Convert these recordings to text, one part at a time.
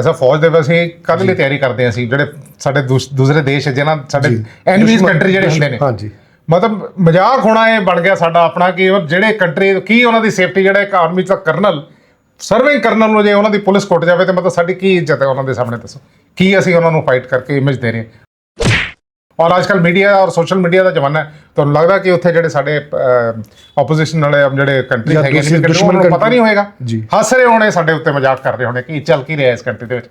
ਅ ਫੌਜ ਦੇ ਵਿੱਚ ਅਸੀਂ ਕਦ ਲਈ ਤਿਆਰੀ ਕਰਦੇ ਹਾਂ ਅਸੀਂ ਜਿਹੜੇ ਸਾਡੇ ਦੂਸ- ਦੂਸਰੇ ਦੇਸ਼ ਜਿਹਨਾਂ ਸਾਡੇ ਜੀ। ਐਨਮੀਜ਼ ਦੁਸ਼ਮਣ- ਕੰਟਰੀ ਜਿਹੜੇ ਹੁੰਦੇ ਨੇ। ਹਾਂਜੀ। ਮਤਲਬ ਮਜ਼ਾਕ ਹੋਣਾ ਇਹ ਬਣ ਗਿਆ ਸਾਡਾ ਆਪਣਾ ਕਿ ਜਿਹੜੇ ਕੰਟਰੀ ਕੀ ਉਹਨਾਂ ਦੀ ਸੇਫਟੀ ਜਿਹੜਾ ਇੱਕ ਆਰਮੀ ਦਾ ਕਰਨਲ ਸਰਵਿੰਗ ਕਰਨਲ ਨੂੰ ਜੇ ਉਹਨਾਂ ਦੀ ਪੁਲਿਸ ਕੁੱਟ ਜਾਵੇ ਤੇ ਮਤਲਬ ਸਾਡੀ ਕੀ ਇੱਜ਼ਤ ਹੈ ਉਹਨਾਂ ਦੇ ਸਾਹਮਣੇ ਦੱਸੋ। ਕੀ ਅਸੀਂ ਉਹਨਾਂ ਨੂੰ ਫਾਈਟ ਕਰਕੇ ਇਮੇਜ ਦੇ ਰਹੇ ਹਾਂ? ਔਰ ਅੱਜਕੱਲ ਮੀਡੀਆ ਔਰ ਸੋਸ਼ਲ ਮੀਡੀਆ ਦਾ ਜ਼ਮਾਨਾ ਹੈ ਤੁਹਾਨੂੰ ਲੱਗਦਾ ਕਿ ਉੱਥੇ ਜਿਹੜੇ ਸਾਡੇ ਆਪੋਜੀਸ਼ਨ ਵਾਲੇ ਜਿਹੜੇ ਕੰਟਰੀ ਹੈਗੇ ਨੇ ਦੁਸ਼ਮਣ ਨੂੰ ਪਤਾ। ਨਹੀਂ ਹੋਏਗਾ। ਹੱਸ ਰਹੇ ਹੋਣੇ ਸਾਡੇ ਉੱਤੇ ਮਜ਼ਾਕ ਕਰ ਰਹੇ ਹੋਣੇ ਕਿ ਚੱਲ ਕੀ ਰਿਹਾ ਇਸ ਕੰਟਰੀ ਦੇ ਵਿੱਚ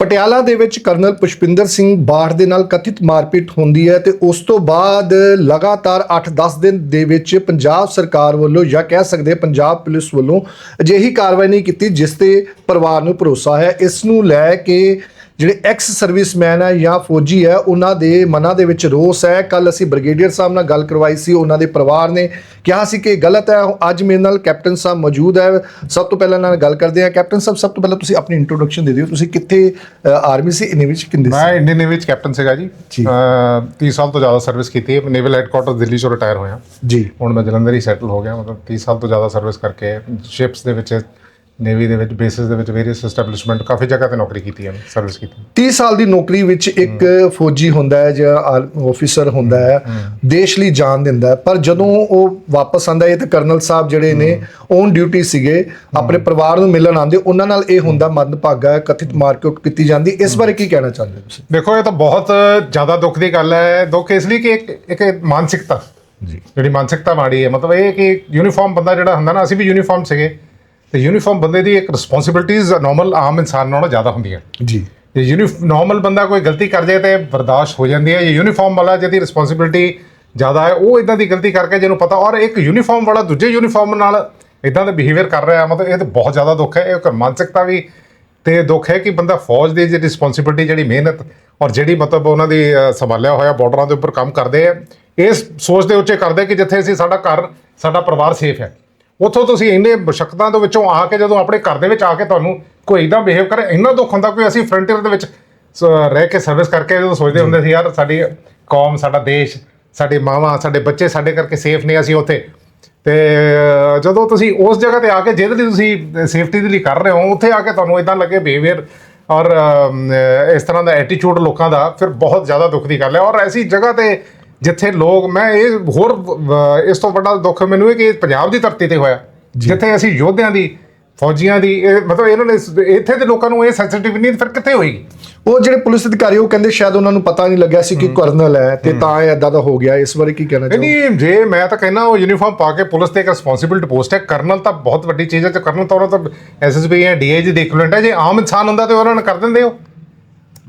ਪਟਿਆਲਾ ਦੇ ਵਿੱਚ ਕਰਨਲ ਪੁਸ਼ਪਿੰਦਰ ਸਿੰਘ ਬਾੜ ਦੇ ਨਾਲ ਕਥਿਤ ਮਾਰਪੀਟ ਹੁੰਦੀ ਹੈ ਤੇ ਉਸ ਤੋਂ ਬਾਅਦ ਲਗਾਤਾਰ 8-10 ਦਿਨ ਦੇ ਵਿੱਚ ਪੰਜਾਬ ਸਰਕਾਰ ਵੱਲੋਂ ਜਾਂ ਕਹਿ ਸਕਦੇ ਪੰਜਾਬ ਪੁਲਿਸ ਵੱਲੋਂ ਅਜਿਹੀ ਕਾਰਵਾਈ ਨਹੀਂ ਕੀਤੀ ਜਿਸ ਤੇ ਪਰਿਵਾਰ ਨੂੰ ਭਰੋਸਾ ਹੈ ਇਸ ਨੂੰ ਲੈ ਕੇ ਜਿਹੜੇ ਐਕਸ ਸਰਵਿਸਮੈਨ ਹੈ ਜਾਂ ਫੌਜੀ ਹੈ ਉਹਨਾਂ ਦੇ ਮਨਾਂ ਦੇ ਵਿੱਚ ਰੋਸ ਹੈ। ਕੱਲ ਅਸੀਂ ਬ੍ਰਿਗੇਡੀਅਰ ਸਾਹਿਬ ਨਾਲ ਗੱਲ ਕਰਵਾਈ ਸੀ ਉਹਨਾਂ ਦੇ ਪਰਿਵਾਰ ਨੇ ਕਿਹਾ ਸੀ ਕਿ ਗਲਤ ਹੈ। ਅੱਜ ਮੇਰੇ ਨਾਲ ਕੈਪਟਨ ਸਾਹਿਬ ਮੌਜੂਦ ਹੈ। ਸਭ ਤੋਂ ਪਹਿਲਾਂ ਨਾਲ ਗੱਲ ਕਰਦੇ ਹਾਂ। ਕੈਪਟਨ ਸਾਹਿਬ ਸਭ ਤੋਂ ਪਹਿਲਾਂ ਤੁਸੀਂ ਆਪਣੀ ਇੰਟਰੋਡਕਸ਼ਨ ਦੇ ਦਿਓ। ਤੁਸੀਂ ਕਿੱਥੇ ਆਰਮੀ ਸੀ? ਇਨ ਵਿੱਚ ਕਿੰਦੇ ਸੀ? ਮੈਂ ਇੰਡੀਅਨ ਨੇਵੀ ਵਿੱਚ ਕੈਪਟਨ ਸੀਗਾ ਜੀ। ਜੀ। ਅਹ 30 ਸਾਲ ਤੋਂ ਜ਼ਿਆਦਾ ਸਰਵਿਸ ਕੀਤੀ ਹੈ। ਨੇਵਲ ਹੈਡਕੁਆਟਰ ਦਿੱਲੀ ਚੋਂ ਰਿਟਾਇਰ ਹੋਇਆ। ਜੀ। ਹੁਣ ਮੈਂ ਜਲੰਧਰ ਹੀ ਸੈਟਲ ਹੋ ਗਿਆ। ਮਤਲਬ 30 ਸਾਲ ਤੋਂ ਜ਼ਿਆਦਾ ਸਰਵਿਸ ਕਰਕੇ ਸ਼ਿਪਸ ਦੇ ਵਿੱਚ ਨੇਵੀ ਦੇ ਵਿੱਚ ਬੇਸਿਸ ਦੇ ਵਿੱਚ ਵੇਰੀਅਸ ਐਸਟੈਬਲਿਸ਼ਮੈਂਟ ਕਾਫੀ ਜਗ੍ਹਾ ਤੇ ਨੌਕਰੀ ਕੀਤੀ ਹੈ ਸਰਵਿਸ ਕੀਤੀ 30 ਸਾਲ ਦੀ ਨੌਕਰੀ ਵਿੱਚ ਇੱਕ ਫੌਜੀ ਹੁੰਦਾ ਹੈ ਜਾਂ ਆਫੀਸਰ ਹੁੰਦਾ ਹੈ ਦੇਸ਼ ਲਈ ਜਾਨ ਦਿੰਦਾ ਹੈ। ਪਰ ਜਦੋਂ ਉਹ ਵਾਪਸ ਆਂਦਾ ਹੈ ਤੇ ਕਰਨਲ ਸਾਹਿਬ ਜਿਹੜੇ ਨੇ ਔਨ ਡਿਊਟੀ ਸੀਗੇ ਆਪਣੇ ਪਰਿਵਾਰ ਨੂੰ ਮਿਲਣ ਆਉਂਦੇ ਉਹਨਾਂ ਨਾਲ ਇਹ ਹੁੰਦਾ ਮੰਦਭਾਗਾ ਕਥਿਤ ਮਾਰਕੀਟ ਕੀਤੀ ਜਾਂਦੀ। ਇਸ ਬਾਰੇ ਕੀ ਕਹਿਣਾ ਚਾਹੁੰਦੇ ਹੋ ਤੁਸੀਂ? ਦੇਖੋ ਇਹ ਤਾਂ ਬਹੁਤ ਜ਼ਿਆਦਾ ਦੁੱਖ ਦੀ ਗੱਲ ਹੈ। ਦੁੱਖ ਇਸ ਲਈ ਕਿ ਇੱਕ ਇੱਕ ਮਾਨਸਿਕਤਾ ਜੀ। ਜਿਹੜੀ ਮਾਨਸਿਕਤਾ ਮਾੜੀ ਹੈ ਮਤਲਬ ਇਹ ਕਿ ਯੂਨੀਫਾਰਮ ਬੰਦਾ ਜਿਹੜਾ ਹੁੰਦਾ ਨਾ ਅਸੀਂ ਵੀ ਯੂਨੀਫਾਰਮ ਸੀਗੇ। ਤੇ ਯੂਨੀਫਾਰਮ ਬੰਦੇ ਦੀ ਇੱਕ ਰਿਸਪੌਂਸਿਬਿਲਟੀਜ਼ ਨਾਰਮਲ ਆਮ ਇਨਸਾਨ ਨਾਲੋਂ ਜ਼ਿਆਦਾ ਹੁੰਦੀਆਂ ਜੀ। ਜੇ ਯੂਨੀ ਨਾਰਮਲ ਬੰਦਾ ਕੋਈ ਗਲਤੀ ਕਰ ਜਾਏ ਤੇ ਬਰਦਾਸ਼ਤ ਹੋ ਜਾਂਦੀ ਹੈ। ਜੇ ਯੂਨੀਫਾਰਮ ਵਾਲਾ ਜਿਹਦੀ ਰਿਸਪੌਂਸਿਬਿਲਟੀ ਜ਼ਿਆਦਾ ਹੈ ਉਹ ਇਦਾਂ ਦੀ ਗਲਤੀ ਕਰਕੇ ਜਿਹਨੂੰ ਪਤਾ ਔਰ ਇੱਕ ਯੂਨੀਫਾਰਮ ਵਾਲਾ ਦੂਜੇ ਯੂਨੀਫਾਰਮ ਨਾਲ ਇਦਾਂ ਦਾ ਬਿਹੇਵੀਅਰ ਕਰ ਰਿਹਾ ਮਤਲਬ ਇਹ ਤਾਂ ਬਹੁਤ ਜ਼ਿਆਦਾ ਦੁੱਖ ਹੈ। ਇਹ ਇੱਕ ਮਾਨਸਿਕਤਾ ਵੀ ਤੇ ਦੁੱਖ ਹੈ ਕਿ ਬੰਦਾ ਫੌਜ ਦੀ ਜਿਹੜੀ ਰਿਸਪੌਂਸਿਬਿਲਟੀ ਜਿਹੜੀ ਮਿਹਨਤ ਔਰ ਜਿਹੜੀ ਮਤਲਬ ਉਹਨਾਂ ਦੀ ਸੰਭਾਲਿਆ ਹੋਇਆ ਬਾਰਡਰਾਂ ਦੇ ਉੱਪਰ ਕੰਮ ਕਰਦੇ ਆ ਇਸ ਸੋਚ ਦੇ ਉੱਚੇ ਕਰਦੇ ਕਿ ਜਿੱਥੇ ਅਸੀਂ ਸਾਡਾ ਘਰ ਸਾਡਾ ਪਰਿਵਾਰ ਸੇਫ ਹੈ। ਉੱਥੋਂ ਤੁਸੀਂ ਇੰਨੇ ਮੁਸ਼ਕਲਾਂ ਦੇ ਵਿੱਚੋਂ ਆ ਕੇ ਜਦੋਂ ਆਪਣੇ ਘਰ ਦੇ ਵਿੱਚ ਆ ਕੇ ਤੁਹਾਨੂੰ ਕੋਈ ਇਦਾਂ ਬਿਹੇਵ ਕਰੇ, ਇੰਨਾ ਦੁੱਖ ਹੁੰਦਾ ਕੋਈ ਅਸੀਂ ਫਰੰਟੀਅਰ ਦੇ ਵਿੱਚ, ਸ- ਰਹਿ ਕੇ ਸਰਵਿਸ ਕਰਕੇ ਜਦੋਂ ਸੋਚਦੇ ਹੁੰਦੇ ਸੀ, ਯਾਰ ਸਾਡੀ ਕੌਮ, ਸਾਡਾ ਦੇਸ਼, ਸਾਡੇ ਮਾਵਾਂ, ਸਾਡੇ ਬੱਚੇ ਸਾਡੇ ਕਰਕੇ ਸੇਫ ਨੇ ਅਸੀਂ ਉੱਥੇ। ਤੇ ਜਦੋਂ ਤੁਸੀਂ ਉਸ ਜਗ੍ਹਾ ਤੇ ਆ ਕੇ ਜਿਹਦੇ ਲਈ ਤੁਸੀਂ ਸੇਫਟੀ ਦੇ ਲਈ ਕਰ ਰਹੇ ਹੋ, ਉੱਥੇ ਆ ਕੇ ਤੁਹਾਨੂੰ ਇਦਾਂ ਲੱਗੇ ਬਿਹੇਵੀਅਰ ਔਰ ਇਸ ਤਰ੍ਹਾਂ ਦਾ ਐਟੀਟਿਊਡ ਲੋਕਾਂ ਦਾ ਫਿਰ ਬਹੁਤ ਜ਼ਿਆਦਾ ਦੁੱਖ ਦੀ ਗੱਲ ਹੈ। ਔਰ ਐਸੀ ਜਗ੍ਹਾ ਤੇ ਜਿੱਥੇ ਲੋਕ ਮੈਂ ਇਹ ਹੋਰ ਇਸ ਤੋਂ ਵੱਡਾ ਦੁੱਖ ਮੈਨੂੰ ਇਹ ਕਿ ਪੰਜਾਬ ਦੀ ਧਰਤੀ ਤੇ ਹੋਇਆ। ਜਿੱਥੇ ਅਸੀਂ ਯੋਧਿਆਂ ਦੀ ਫੌਜੀਆਂ ਦੀ ਇਹ ਮਤਲਬ ਇਹਨਾਂ ਨੇ ਇੱਥੇ ਦੇ ਲੋਕਾਂ ਨੂੰ ਇਹ ਸੈਂਸਿਟਿਵ ਨਹੀਂ ਫਿਰ ਕਿੱਥੇ ਹੋਏਗੀ? ਉਹ ਜਿਹੜੇ ਪੁਲਿਸ ਅਧਿਕਾਰੀ ਉਹ ਕਹਿੰਦੇ ਸ਼ਾਇਦ ਉਹਨਾਂ ਨੂੰ ਪਤਾ ਨਹੀਂ ਲੱਗਿਆ ਸੀ ਕਿ ਕਰਨਲ ਹੈ ਤੇ ਤਾਂ ਇਹ ਏਦਾਂ ਦਾ ਹੋ ਗਿਆ ਇਸ ਬਾਰੇ ਕੀ ਕਹਿਣਾ ਚਾਹੁੰਦੇ ਨਹੀਂ ਜੇ ਮੈਂ ਤਾਂ ਕਹਿੰਦਾ ਉਹ ਯੂਨੀਫਾਰਮ ਪਾ ਕੇ ਪੁਲਿਸ ਤੇ ਇੱਕ ਰਿਸਪੌਂਸਿਬਿਲਟੀ ਪੋਸਟ ਹੈ ਕਰਨਲ ਤਾਂ ਬਹੁਤ ਵੱਡੀ ਚੀਜ਼ ਹੈ ਤੇ ਕਰਨਲ ਤਾਂ ਉਹਨਾਂ ਤਾਂ ਐਸਐਸਪੀ ਹੈ ਡੀਆਈਜੀ ਦੇ ਇਕੁਇਵਲੈਂਟ ਹੈ ਜੇ ਆਮ ਇਨਸਾਨ ਹੁੰਦਾ ਤੇ ਉਹਨਾਂ ਨੇ ਕਰ ਦਿੰਦੇ ਹੋ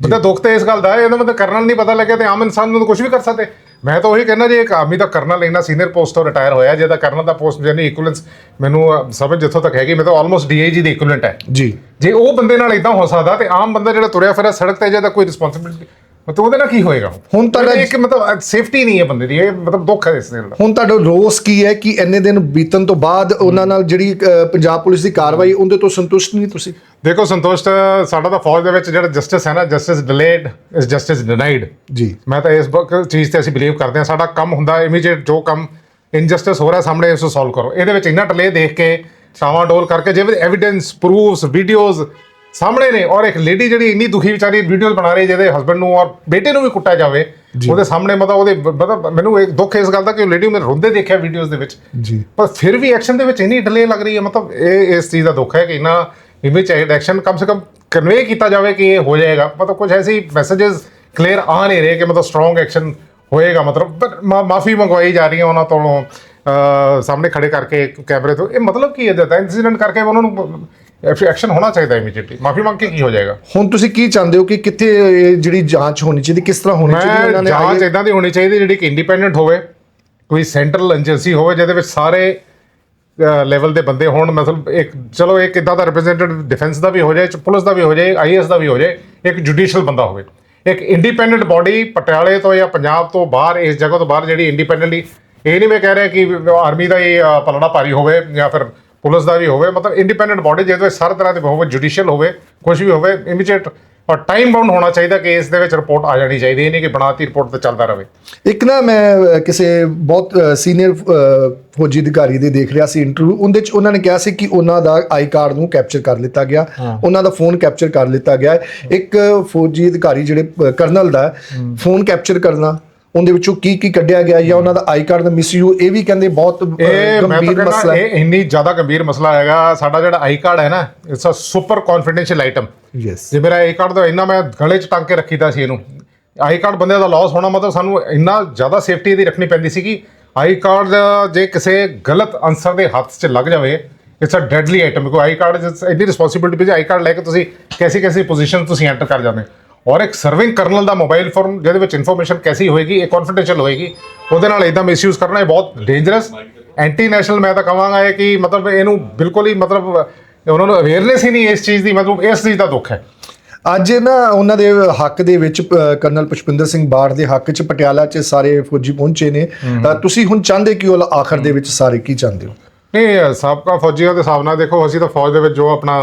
ਬੰਦਾ ਦੁੱਖ ਤੇ ਇਸ ਗੱਲ ਦਾ ਹੈ ਇਹਦਾ ਮਤਲਬ ਕਰਨਲ ਨਹੀਂ ਪਤਾ ਲੱਗਿਆ ਤੇ ਆਮ ਇਨਸਾਨ ਨੂੰ ਕੁਝ ਵੀ ਕਰ ਸਕਦੇ। ਮੈਂ ਤਾਂ ਉਹੀ ਕਹਿੰਦਾ ਜੇ ਇੱਕ ਆਰਮੀ ਦਾ ਕਰਨਲ ਇੰਨਾ ਸੀਨੀਅਰ ਪੋਸਟ ਤੋਂ ਰਿਟਾਇਰ ਹੋਇਆ ਜਿਹਦਾ ਕਰਨਲ ਦਾ ਪੋਸਟ ਜਾਨੀ ਇਕੁਇਵਲੈਂਸ ਮੈਨੂੰ ਸਮਝ ਜਿੱਥੋਂ ਤੱਕ ਹੈਗੀ ਮੈਂ ਤਾਂ ਆਲਮੋਸਟ ਡੀਆਈਜੀ ਦੇ ਇਕੁਇਵਲੈਂਟ ਹੈ। ਜੀ। ਜੇ ਉਹ ਬੰਦੇ ਨਾਲ ਇਦਾਂ ਹੋ ਸਕਦਾ ਤੇ ਆਮ ਬੰਦਾ ਜਿਹੜਾ ਤੁਰਿਆ ਫਿਰਿਆ ਸੜਕ ਤੇ ਜਿਹਦਾ ਕੋਈ ਰਿਸਪੌਂਸਿਬਿਲਟੀ ਮਤਲਬ ਉਹਦੇ ਨਾਲ ਕੀ ਹੋਏਗਾ? ਹੁਣ ਤੁਹਾਡਾ- ਇੱਕ ਮਤਲਬ ਸੇਫਟੀ ਨਹੀਂ ਹੈ ਬੰਦੇ ਦੀ ਇਹ ਮਤਲਬ ਦੁੱਖ ਹੈ ਇਸ ਦਾ ਹੁਣ ਤੁਹਾਡਾ ਰੋਸ ਕੀ ਹੈ ਕਿ ਇੰਨੇ ਦਿਨ ਬੀਤਣ ਤੋਂ ਬਾਅਦ ਉਹਨਾਂ ਨਾਲ ਜਿਹੜੀ ਪੰਜਾਬ ਪੁਲਿਸ ਦੀ ਕਾਰਵਾਈ ਉਹਦੇ ਤੋਂ ਸੰਤੁਸ਼ਟ ਨਹੀਂ ਤੁਸੀਂ? ਦੇਖੋ ਸੰਤੋਸ਼ ਸਾਡਾ ਤਾਂ ਫੌਜ ਦੇ ਵਿੱਚ ਜਿਹੜਾ ਜਸਟਿਸ ਹੈ ਨਾ justice delayed is justice denied ਜੀ। ਮੈਂ ਤਾਂ ਇਸ ਚੀਜ਼ ਤੇ ਅਸੀਂ ਬਿਲੀਵ ਕਰਦੇ ਹਾਂ। ਸਾਡਾ ਕੰਮ ਹੁੰਦਾ ਇਮੀਡੀਏਟ ਜੋ ਕੰਮ ਇਨਜਸਟਿਸ ਹੋ ਰਿਹਾ ਸਾਹਮਣੇ ਉਸ ਨੂੰ ਸੋਲਵ ਕਰੋ। ਇਹਦੇ ਵਿੱਚ ਇੰਨਾ ਡਿਲੇ ਦੇਖ ਕੇ ਛਾਵਾਂ ਡੋਲ ਕਰਕੇ ਜਿਵੇਂ ਐਵੀਡੈਂਸ ਪ੍ਰੂਫਸ ਵੀਡੀਓਜ਼ ਸਾਹਮਣੇ ਨੇ ਔਰ ਇੱਕ ਲੇਡੀ ਜਿਹੜੀ ਇੰਨੀ ਦੁਖੀ ਵਿਚਾਰੀ ਵੀਡੀਓਜ਼ ਬਣਾ ਰਹੀ ਜਿਹਦੇ ਹਸਬੰਡ ਨੂੰ ਔਰ ਬੇਟੇ ਨੂੰ ਵੀ ਕੁੱਟਿਆ ਜਾਵੇ ਉਹਦੇ ਸਾਹਮਣੇ ਮਤਲਬ ਉਹਦੇ ਮਤਲਬ ਮੈਨੂੰ ਇੱਕ ਦੁੱਖ ਇਸ ਗੱਲ ਦਾ ਕਿ ਉਹ ਲੇਡੀ ਮੈਂ ਰੋਂਦੇ ਦੇਖਿਆ ਵੀਡੀਓਜ਼ ਦੇ ਵਿੱਚ। ਜੀ। ਪਰ ਫਿਰ ਵੀ ਐਕਸ਼ਨ ਦੇ ਵਿੱਚ ਇੰਨੀ ਡਿਲੇ ਲੱਗ ਰਹੀ ਹੈ ਮਤਲਬ ਇਹ ਇਸ ਚੀਜ਼ ਦਾ ਦੁੱਖ ਹੈ ਕਿ ਇਨਾ ਇਮੇਜ ਐਕਸ਼ਨ ਕਮ ਸੇ ਕਮ ਕਨਵੇ ਕੀਤਾ ਜਾਵੇ ਕਿ ਇਹ ਹੋ ਜਾਏਗਾ। ਮਤਲਬ ਕੁਝ ਐਸੀ ਮੈਸੇजेस ਕਲੀਅਰ ਆ ਨਹੀਂ ਰਹੇ ਕਿ ਮਤਲਬ ਸਟਰੋਂਗ ਐਕਸ਼ਨ ਹੋਏਗਾ ਮਤਲਬ ਪਰ ਮਾਫੀ ਮੰਗਵਾਈ ਜਾ ਰਹੀ ਹੈ ਉਹਨਾਂ ਤੋਂ ਸਾਹਮਣੇ ਖੜੇ ਕਰਕੇ ਕੈਮਰੇ ਤੋਂ। ਇਹ ਮਤਲਬ ਕੀ ਹੈ? ਦਾ ਇਨਸੀਡੈਂਟ ਕਰਕੇ ਉਹਨਾਂ ਨੂੰ ਐਕਸ਼ਨ ਹੋਣਾ ਚਾਹੀਦਾ ਇਮੀਡੀਏਟਲੀ ਮਾਫੀ ਮੰਗ ਕੇ ਕੀ ਹੋ ਜਾਏਗਾ? ਹੁਣ ਤੁਸੀਂ ਕੀ ਚਾਹੁੰਦੇ ਹੋ ਕਿ ਕਿੱਥੇ ਇਹ ਜਿਹੜੀ ਜਾਂਚ ਹੋਣੀ ਚਾਹੀਦੀ ਕਿਸ ਤਰ੍ਹਾਂ ਹੋਣੀ ਚਾਹੀਦੀ ਉਹਨਾਂ ਨੇ ਜਾਂਚ ਇਦਾਂ ਦੀ ਹੋਣੀ ਚਾਹੀਦੀ ਜਿਹੜੀ ਕਿ ਇੰਡੀਪੈਂਡੈਂਟ ਹੋਵੇ ਕੋਈ ਸੈਂਟਰਲ ਏਜੰਸੀ ਹੋਵੇ ਜਿਹਦੇ ਵਿੱਚ ਸਾਰੇ ਲੈਵਲ ਦੇ ਬੰਦੇ ਹੋਣ। ਮਤਲਬ ਇੱਕ ਚਲੋ ਇੱਕ ਇਦਾਂ ਦਾ ਰਿਪਰੈਜ਼ੈਂਟੇਟਿਵ ਡਿਫੈਂਸ ਦਾ ਵੀ ਹੋ ਜਾਏ ਪੁਲਿਸ ਦਾ ਵੀ ਹੋ ਜਾਏ ਆਈਐਸ ਦਾ ਵੀ ਹੋ ਜਾਏ ਇੱਕ ਜੁਡੀਸ਼ੀਅਲ ਬੰਦਾ ਹੋਵੇ। ਇੱਕ ਇੰਡੀਪੈਂਡੈਂਟ ਬਾਡੀ ਪਟਿਆਲੇ ਤੋਂ ਜਾਂ ਪੰਜਾਬ ਤੋਂ ਬਾਹਰ ਇਸ ਜਗ੍ਹਾ ਤੋਂ ਬਾਹਰ ਜਿਹੜੀ ਇੰਡੀਪੈਂਡੈਂਟਲੀ ਇਹ ਨਹੀਂ ਮੈਂ ਕਹਿ ਰਿਹਾ ਕਿ ਆਰਮੀ ਦਾ ਇਹ ਪਲੜਾ ਭਾਰੀ ਹੋਵੇ ਜਾਂ ਫਿਰ ਪੁਲਿਸ ਦਾ ਵੀ ਹੋਵੇ ਮਤਲਬ ਇੰਡੀਪੈਂਡੈਂਟ ਬਾਡੀ ਜਿਹਦੇ ਵਿੱਚ ਹਰ ਤਰ੍ਹਾਂ ਦੇ ਹੋਵੇ ਜੁਡੀਸ਼ੀਅਲ ਹੋਵੇ ਕੁਝ ਵੀ ਹੋਵੇ ਇਮੀਡੀਏਟ ਔਰ ਟਾਈਮ ਬਾਉਂਡ ਹੋਣਾ ਚਾਹੀਦਾ ਕਿ ਇਸ ਦੇ ਵਿੱਚ ਰਿਪੋਰਟ ਆ ਜਾਣੀ ਚਾਹੀਦੀ ਇਹ ਨਹੀਂ ਕਿ ਬਣਾਤੀ ਰਿਪੋਰਟ ਤੇ ਚੱਲਦਾ ਰਹੇ। ਇੱਕ ਨਾ ਮੈਂ ਕਿਸੇ ਬਹੁਤ ਸੀਨੀਅਰ ਫੌਜੀ ਅਧਿਕਾਰੀ ਦੇ ਦੇਖ ਰਿਹਾ ਸੀ ਇੰਟਰਵਿਊ ਉਹਦੇ ਚ ਉਹਨਾਂ ਨੇ ਕਿਹਾ ਸੀ ਕਿ ਉਹਨਾਂ ਦਾ ਆਈ ਕਾਰਡ ਨੂੰ ਕੈਪਚਰ ਕਰ ਲਿੱਤਾ ਗਿਆ ਉਹਨਾਂ ਦਾ ਫੋਨ ਕੈਪਚਰ ਕਰ ਲਿੱਤਾ ਗਿਆ। ਇੱਕ ਫੌਜੀ ਅਧਿਕਾਰੀ ਜਿਹੜੇ ਕਰਨਲ ਦਾ ਫੋਨ ਕੈਪਚਰ ਕਰਨਾ ਉਹਦੇ ਵਿੱਚੋਂ ਕੀ ਕੀ ਕੱਢਿਆ ਗਿਆ ਜਾਂ ਉਹਨਾਂ ਦਾ ਆਈ ਕਾਰਡ ਦਾ ਮਿਸਯੂ ਇਹ ਵੀ ਕਹਿੰਦੇ ਬਹੁਤ ਤਾਂ ਗੰਭੀਰ ਮਸਲਾ ਹੈ। ਇਹ ਇੰਨੀ ਜ਼ਿਆਦਾ ਗੰਭੀਰ ਮਸਲਾ ਹੈਗਾ ਸਾਡਾ ਜਿਹੜਾ ਆਈ ਕਾਰਡ ਹੈ ਨਾ it's a super confidential item yes ਜੇ ਮੇਰਾ ਆਈ ਕਾਰਡ ਦਾ ਇੰਨਾ ਮੈਂ ਗਲੇ 'ਚ ਟੰਗ ਕੇ ਰੱਖੀਦਾ ਸੀ ਇਹਨੂੰ। ਆਈ ਕਾਰਡ ਬੰਦੇ ਦਾ ਲਾਸ ਹੋਣਾ ਮਤਲਬ ਸਾਨੂੰ ਇੰਨਾ ਜ਼ਿਆਦਾ ਸੇਫਟੀ ਇਹਦੀ ਰੱਖਣੀ ਪੈਂਦੀ ਸੀ ਕਿ ਆਈ ਕਾਰਡ ਜੇ ਕਿਸੇ ਗਲਤ ਅਨਸਰ ਦੇ ਹੱਥ 'ਚ ਲੱਗ ਜਾਵੇ ਇਟਸ ਅ ਡੈਡਲੀ ਆਈਟਮ ਕਿਉਂਕਿ ਆਈ ਕਾਰਡ ਇੰਨੀ ਰਿਸਪੌਂਸਿਬਿਲਟੀ ਵੀ ਆਈ ਕਾਰਡ ਲੈ ਕੇ ਤੁਸੀਂ ਕੈਸੀ ਕੈਸੀ ਪੋਜੀਸ਼ਨ ਤੁਸੀਂ ਐਂਟਰ ਕਰ ਜਾਂਦੇ। ਔਰ ਇੱਕ ਸਰਵਿੰਗ ਕਰਨਲ ਦਾ ਮੋਬਾਈਲ ਫੋਨ ਜਿਹਦੇ ਵਿੱਚ ਇਨਫੋਰਮੇਸ਼ਨ ਕੈਸੀ ਹੋਏਗੀ ਇਹ ਕੌਨਫੀਡੈਂਸ਼ੀਅਲ ਹੋਏਗੀ ਉਹਦੇ ਨਾਲ ਇਦਾਂ ਮਿਸਯੂਜ਼ ਕਰਨਾ ਇਹ ਬਹੁਤ ਡੇਂਜਰਸ ਐਂਟੀ ਨੈਸ਼ਨਲ ਮੈਂ ਤਾਂ ਕਹਾਂਗਾ ਇਹ ਕਿ ਮਤਲਬ ਇਹਨੂੰ ਬਿਲਕੁਲ ਹੀ ਮਤਲਬ ਉਹਨਾਂ ਨੂੰ ਅਵੇਅਰਨੈਸ ਹੀ ਨਹੀਂ ਇਸ ਚੀਜ਼ ਦੀ ਮਤਲਬ ਇਸ ਚੀਜ਼ ਦਾ ਦੁੱਖ ਹੈ। ਅੱਜ ਨਾ ਉਹਨਾਂ ਦੇ ਹੱਕ ਦੇ ਵਿੱਚ ਕਰਨਲ ਪੁਸ਼ਪਿੰਦਰ ਸਿੰਘ ਬਾੜ ਦੇ ਹੱਕ 'ਚ ਪਟਿਆਲਾ 'ਚ ਸਾਰੇ ਫੌਜੀ ਪਹੁੰਚੇ ਨੇ। ਤੁਸੀਂ ਹੁਣ ਚਾਹੁੰਦੇ ਕਿ ਉਹ ਆਖਰ ਦੇ ਵਿੱਚ ਸਾਰੇ ਕੀ ਚਾਹੁੰਦੇ ਹੋ? ਨਹੀਂ ਸਾਬਕਾ ਫੌਜੀਆਂ ਦੇ ਹਿਸਾਬ ਨਾਲ ਦੇਖੋ ਅਸੀਂ ਤਾਂ ਫੌਜ ਦੇ ਵਿੱਚ ਜੋ ਆਪਣਾ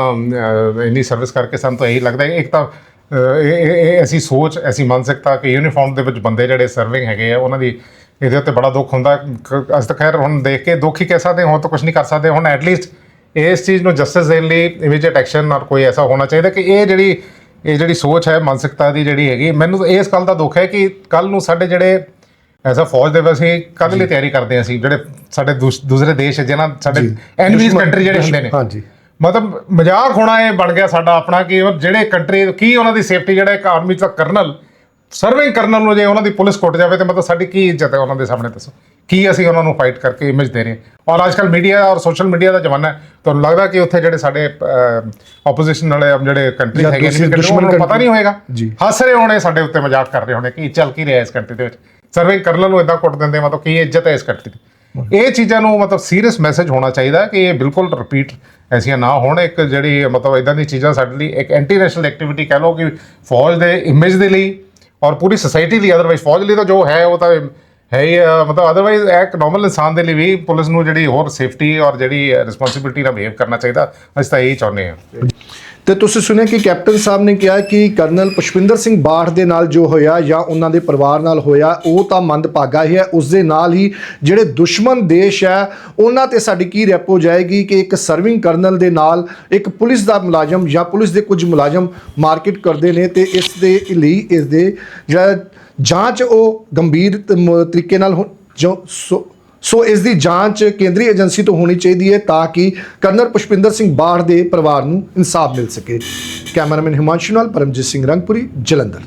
ਇੰਨੀ ਸਰਵਿਸ ਕਰਕੇ ਸਾਨੂੰ ਤਾਂ ਇਹੀ ਲੱਗਦਾ ਹੈ। ਇੱਕ ਤਾਂ ਇਹ ਐਸੀ ਸੋਚ ਐਸੀ ਮਾਨਸਿਕਤਾ ਕਿ ਯੂਨੀਫਾਰਮ ਦੇ ਵਿੱਚ ਬੰਦੇ ਜਿਹੜੇ ਸਰਵਿੰਗ ਹੈਗੇ ਆ ਉਹਨਾਂ ਦੀ ਇਹਦੇ ਉੱਤੇ ਬੜਾ ਦੁੱਖ ਹੁੰਦਾ। ਹੈ। ਕ- ਅਸੀਂ ਤਾਂ ਖੈਰ ਹੁਣ ਦੇਖ ਕੇ ਦੁੱਖ ਹੀ ਕਹਿ ਸਕਦੇ ਹਾਂ, ਹੁਣ ਤਾਂ ਕੁਝ ਨਹੀਂ ਕਰ ਸਕਦੇ। ਹੁਣ ਐਟਲੀਸਟ ਇਸ ਚੀਜ਼ ਨੂੰ ਜਸਟਿਸ ਦੇਣ ਲਈ ਇਮੀਡੀਏਟ ਐਕਸ਼ਨ ਔਰ ਕੋਈ ਐਸਾ ਹੋਣਾ ਚਾਹੀਦਾ ਕਿ ਇਹ ਜਿਹੜੀ ਇਹ ਜਿਹੜੀ ਸੋਚ ਹੈ ਮਾਨਸਿਕਤਾ ਦੀ ਜਿਹੜੀ ਹੈਗੀ ਮੈਨੂੰ ਇਸ ਗੱਲ ਦਾ ਦੁੱਖ ਹੈ ਕਿ ਕੱਲ ਨੂੰ ਸਾਡੇ ਜਿਹੜੇ ਐਸਾ ਫੌਜ ਦੇ ਵਿੱਚ ਅਸੀਂ ਕਦ ਲਈ ਤਿਆਰੀ ਕਰਦੇ ਅਸੀਂ ਜਿਹੜੇ ਸਾਡੇ ਦੂਸ- ਦੂਸਰੇ ਦੇਸ਼ ਜਿਨ੍ਹਾਂ ਸਾਡੇ ਦੁਸ਼ਮਣ- ਕੰਟਰੀ ਜਿਹੜੇ ਹੁੰਦੇ ਨੇ। ਹਾਂਜੀ। ਮਤਲਬ ਮਜ਼ਾਕ ਹੋਣਾ ਇਹ ਬਣ ਗਿਆ ਸਾਡਾ ਆਪਣਾ ਕਿ ਜਿਹੜੇ ਕੰਟਰੀ ਕੀ ਉਹਨਾਂ ਦੀ ਸੇਫਟੀ ਜਿਹੜਾ ਇੱਕ ਆਰਮੀ ਦਾ ਕਰਨਲ ਸਰਵਿੰਗ ਕਰਨਲ ਨੂੰ ਜੇ ਉਹਨਾਂ ਦੀ ਪੁਲਿਸ ਕੁੱਟ ਜਾਵੇ ਤੇ ਮਤਲਬ ਸਾਡੀ ਕੀ ਇੱਜ਼ਤ ਹੈ ਉਹਨਾਂ ਦੇ ਸਾਹਮਣੇ ਦੱਸੋ? ਕੀ ਅਸੀਂ ਉਹਨਾਂ ਨੂੰ ਫਾਈਟ ਕਰਕੇ ਇਮੇਜ ਦੇ ਰਹੇ ਹਾਂ? ਔਰ ਅੱਜਕੱਲ ਮੀਡੀਆ ਔਰ ਸੋਸ਼ਲ ਮੀਡੀਆ ਦਾ ਜ਼ਮਾਨਾ ਹੈ ਤੁਹਾਨੂੰ ਲੱਗਦਾ ਕਿ ਉੱਥੇ ਜਿਹੜੇ ਸਾਡੇ ਆਪੋਜੀਸ਼ਨ ਵਾਲੇ ਜਿਹੜੇ ਕੰਟਰੀ ਹੈਗੇ ਨੇ ਦੁਸ਼ਮਣ ਨੂੰ ਪਤਾ। ਨਹੀਂ ਹੋਏਗਾ। ਹੱਸ ਰਹੇ ਹੋਣੇ ਸਾਡੇ ਉੱਤੇ ਮਜ਼ਾਕ ਕਰ ਰਹੇ ਹੋਣੇ ਕਿ ਚੱਲ ਕੀ ਰਿਹਾ ਇਸ ਕੰਟਰੀ ਦੇ ਵਿੱਚ? ਸਰਵਿੰਗ ਕਰਨਲ ਨੂੰ ਇਦਾਂ ਕੁੱਟ ਦਿੰਦੇ ਮਤਲਬ ਕੀ ਇੱਜ਼ਤ ਹੈ ਇਸ ਕੰਟਰੀ ਦੀ? ਇਹ ਚੀਜ਼ਾਂ ਨੂੰ ਮਤਲਬ ਸੀਰੀਅਸ ਮੈਸੇਜ ਹੋਣਾ ਚਾਹੀਦਾ ਕਿ ਇਹ ਬਿਲਕੁਲ ਰਿਪੀਟ ਐਸੀਆਂ ਨਾ ਹੋਣ। ਇੱਕ ਜਿਹੜੀ ਮਤਲਬ ਇਦਾਂ ਦੀ ਚੀਜ਼ਾਂ ਸਾਡੇ ਲਈ, ਇੱਕ ਐਂਟੀ ਨੈਸ਼ਨਲ ਐਕਟੀਵਿਟੀ ਕਹਿ ਲਓ ਕਿ ਫੌਜ ਦੇ ਇਮੇਜ ਦੇ ਲਈ ਔਰ ਪੂਰੀ ਸੋਸਾਇਟੀ ਲਈ ਅਦਰਵਾਈਜ਼ ਫੌਜ ਲਈ ਤਾਂ ਜੋ ਹੈ, ਉਹ ਤਾਂ ਹੈ ਹੀ ਮਤਲਬ ਅਦਰਵਾਈਜ਼ ਇੱਕ ਨਾਰਮਲ ਇਨਸਾਨ ਦੇ ਲਈ ਵੀ ਪੁਲਿਸ ਨੂੰ ਜਿਹੜੀ ਹੋਰ ਸੇਫਟੀ ਔਰ ਜਿਹੜੀ ਰਿਸਪੌਂਸਿਬਿਲਟੀ ਨਾਲ ਬਿਹੇਵ ਕਰਨਾ ਚਾਹੀਦਾ। ਅਸੀਂ ਤਾਂ ਇਹੀ ਚਾਹੁੰਦੇ ਹਾਂ। ਤੇ ਤੁਸੀਂ ਸੁਣਿਆ ਕਿ ਕੈਪਟਨ ਸਾਹਿਬ ਨੇ ਕਿਹਾ ਕਿ ਕਰਨਲ ਪੁਸ਼ਪਿੰਦਰ ਸਿੰਘ ਬਾਠ ਦੇ ਨਾਲ ਜੋ ਹੋਇਆ ਜਾਂ ਉਹਨਾਂ ਦੇ ਪਰਿਵਾਰ ਨਾਲ ਹੋਇਆ, ਉਹ ਤਾਂ ਮੰਦਭਾਗਾ ਹੀ ਹੈ। ਉਸ ਦੇ ਨਾਲ ਹੀ ਜਿਹੜੇ ਦੁਸ਼ਮਣ ਦੇਸ਼ ਹੈ, ਉਹਨਾਂ ਤੇ ਸਾਡੀ ਕੀ ਰੈਪੋ ਜਾਏਗੀ ਕਿ ਇੱਕ ਸਰਵਿੰਗ ਕਰਨਲ ਦੇ ਨਾਲ ਇੱਕ ਪੁਲਿਸ ਦਾ ਮੁਲਾਜ਼ਮ ਜਾਂ ਪੁਲਿਸ ਦੇ ਕੁਝ ਮੁਲਾਜ਼ਮ ਮਾਰਕੀਟ ਕਰਦੇ ਨੇ ਤੇ ਇਸ ਦੇ ਲਈ ਇਸ ਦੇ ਜਿਹੜਾ ਜਾਂਚ ਉਹ ਗੰਭੀਰ ਤਰੀਕੇ ਨਾਲ ਹੋ- ਜੋ ਸੋ ਸੋ ਇਸ ਦੀ ਜਾਂਚ ਕੇਂਦਰੀ ਏਜੰਸੀ ਤੋਂ ਹੋਣੀ ਚਾਹੀਦੀ ਹੈ ਤਾਂ ਕਿ ਕਰਨਲ ਪੁਸ਼ਪਿੰਦਰ ਸਿੰਘ ਬਾੜ ਦੇ ਪਰਿਵਾਰ ਨੂੰ ਇਨਸਾਫ ਮਿਲ ਸਕੇ। ਕੈਮਰਾਮੈਨ ਹਿਮਾਂਸ਼ੂ ਨਾਲ ਪਰਮਜੀਤ ਸਿੰਘ ਰੰਗਪੁਰੀ, ਜਲੰਧਰ।